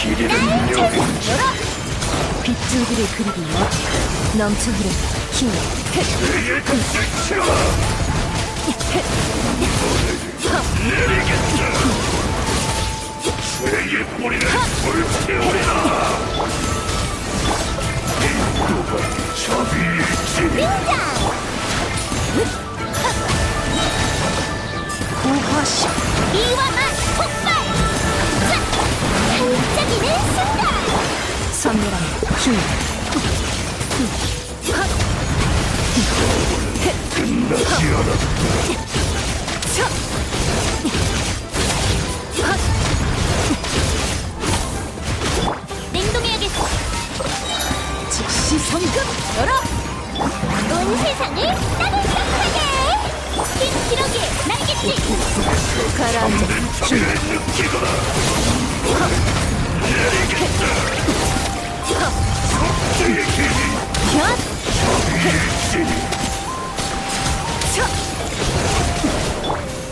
길이는 여기! 빗줄기를 그리기 멋 넘쳐 흐르는 힘 내의 끝이라 내의 뿌리는 불태우리라 누가 자비일지 고화시 이와만 끝나지 않았다 냉동해야겠어! 즉시 성급 열어 온 세상을 따뜻하게! 힘 기러기에 날겠지! 가라앉아 힘을 느끼거라 현 자비일지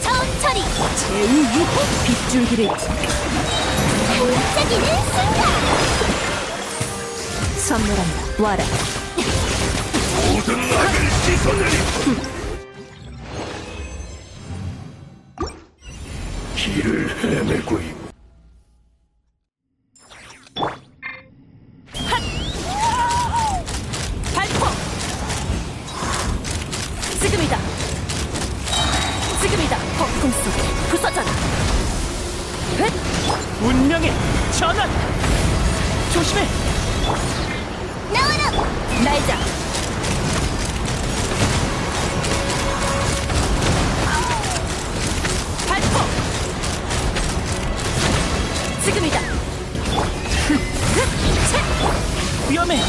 천천히! 제우유호 빗줄기를 반짝이는 순간! 선멸한다 와라 모든 악을 씻어내리고 길을 헤매고 있고 지금이다. 지금이다. 폭풍 속에 부서져라. 헷! 운명의 전환! 조심해! 나와라! 날자. 발포! 지금이다. 위험해!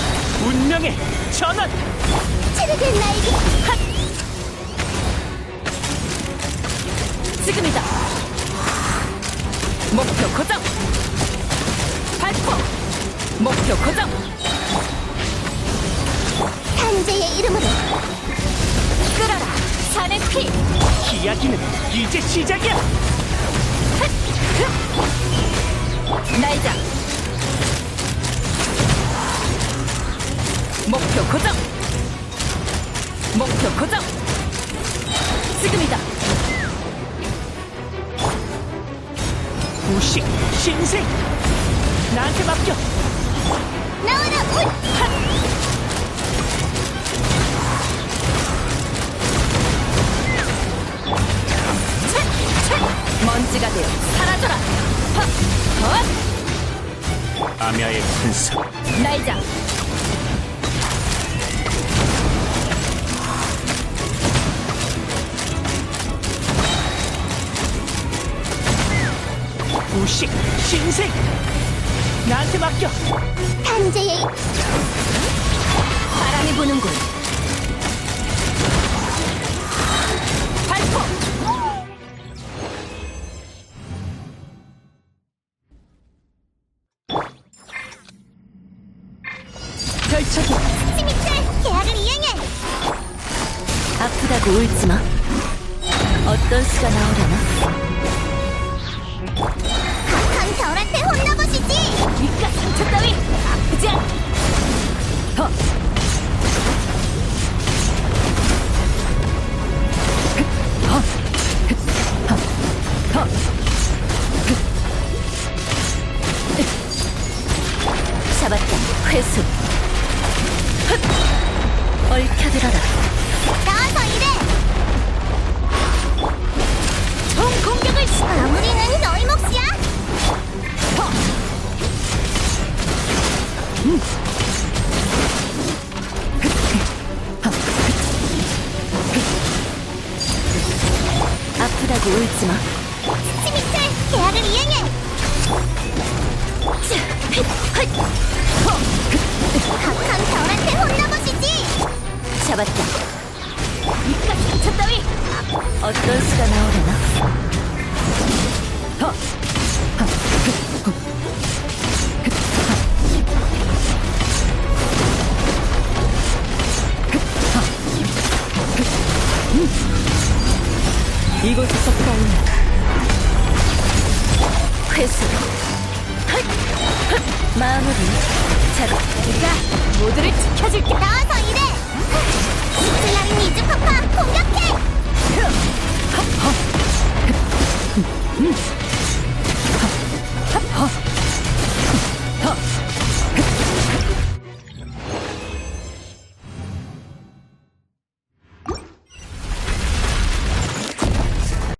운명의 전환! 체르된 나에게 핫! 목표 고정. 탄재의 이름으로 끌어라. 산의 피. 이야기는 이제 시작이야. 날자. 목표 고정. 목표 고정. 지금이다. 무식 신생 나한테 맡겨 나와라! 먼지가 되어 사라져라 헛! 헛! 아미아의 큰사 날자 무식 신생 나한테 맡겨. 탄재의 바람이 부는군. 발포! 펼쳐도 침입자 계약을 이행해! 아프다고 울지 마. 어떤 수가 나오려나 얽혀들어라 나와서 일해! 총 공격을 시 마무리는 너희 몫이야! 아프다고 울지마 침입자 계약을 이행해! 강 겨울한테 혼나보시지! 잡았다 입가 상처 따위 어떤 수가 나오려나 더. 이곳에서 싸움 회수 헛! 마무리. 자, 내가 모두를 지켜줄게. 나와서 일해!